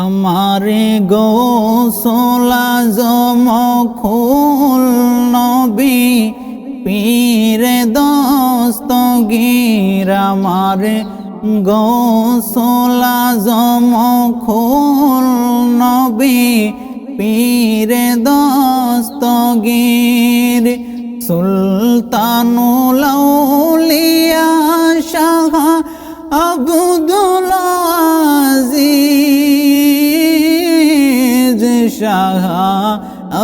আমারে গোসলা জমখুল নবী পীরে দস্তগীর আমারে গোসলা জমখুল নবী পীরে দস্তগীর সুলতানুল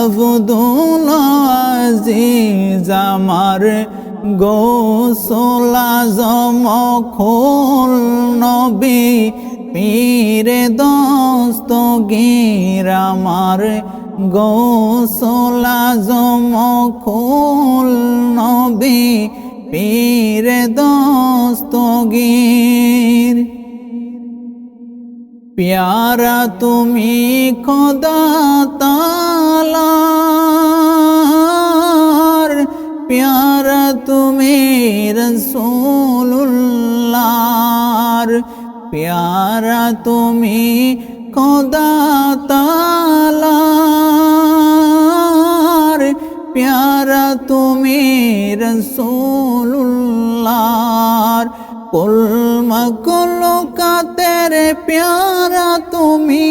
আব্দুল আজিজ আমার গোসলা জমখোল নবী পীরে দস্তগীর আমার গোসলা জমখোল নবী পীরে দস্তগীর প্যারা তুমি খোদা তালার প্যারা তুমি রসুল্লার প্যারা তুমি খোদা তালার প্যারা তুমি রসুল্লার কুল মকুলো কা তেরে প্যারা তুমি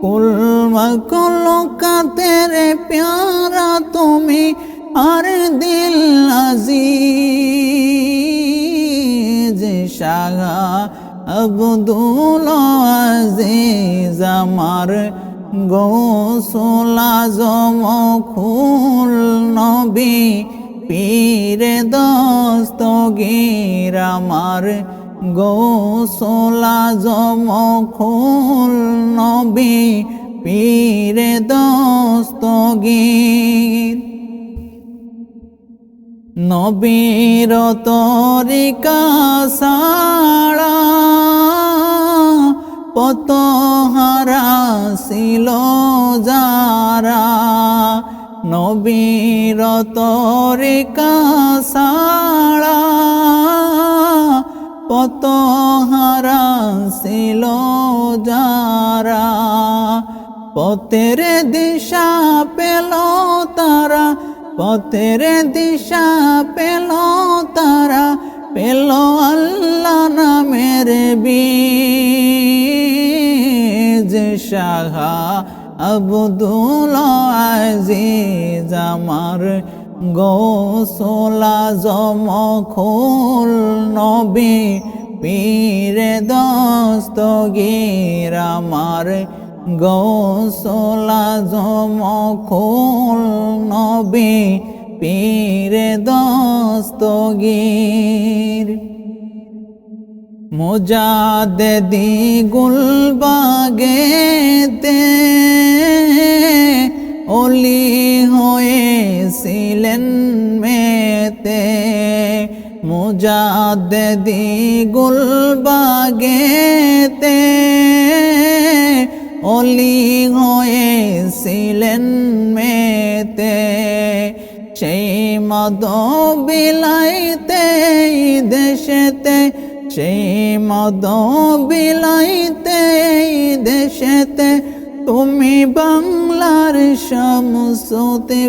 কুল মকুলো কা তেরে প্যারা তুমি, আর দিল আজিজ শাহ আব্দুল আজিজ আমার গোসলা জমখুল নবী পীরে দস্তগীর আমার গোসলা জমখুল নবী পীরে দস্তগীর। নবীর তরিকা সাড়া পত হারা ছিল যারা। নবীর তরিকা সাড়া পত হারা ছিল যারা, পথের দিশা পেল তারা, পথের দিশা পেল তারা, পেল আল্লাহ নামের বীজ, শাহা আব্দুল আজিজ আমার গোসলা জমখুল নবী পীরে দস্তগীর আমার গোসলা জমখুল নবী পীরে দস্তগীর। মোজাদি গুলবাগেতে অলি হয়েছিলেন মেতে। মোজাদি গুলবাগেতে। অলি হয়েছিলেন মেতে। সেই মদ বিলাইতে দেশেতে। সেই মদ বিলাইতে দেশেতে তুমি বাংলার শামসতে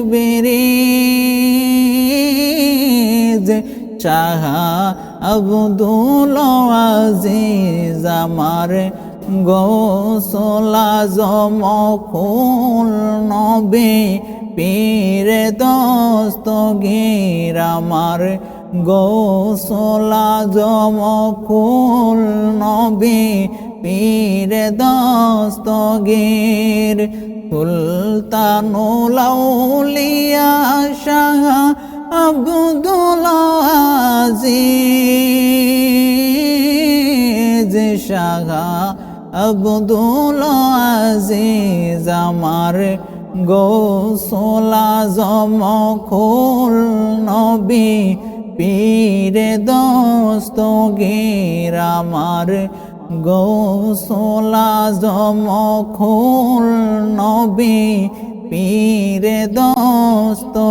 যে চাহা আব্দুল আজিজ আমার গোসলা জমখুল নবী পীরে দস্তগীর আমার গোসলা জমখুল নবী পীরে দস্তগীর সুলতানুল আউলিয়া শাহ আব্দুল আজিজ শাহ আব্দুল আজিজ আমার গোসলা জমখুল নবী পীরে দস্তগীর আমার গোসলা জমখুল নবী পীরে দস্তগীর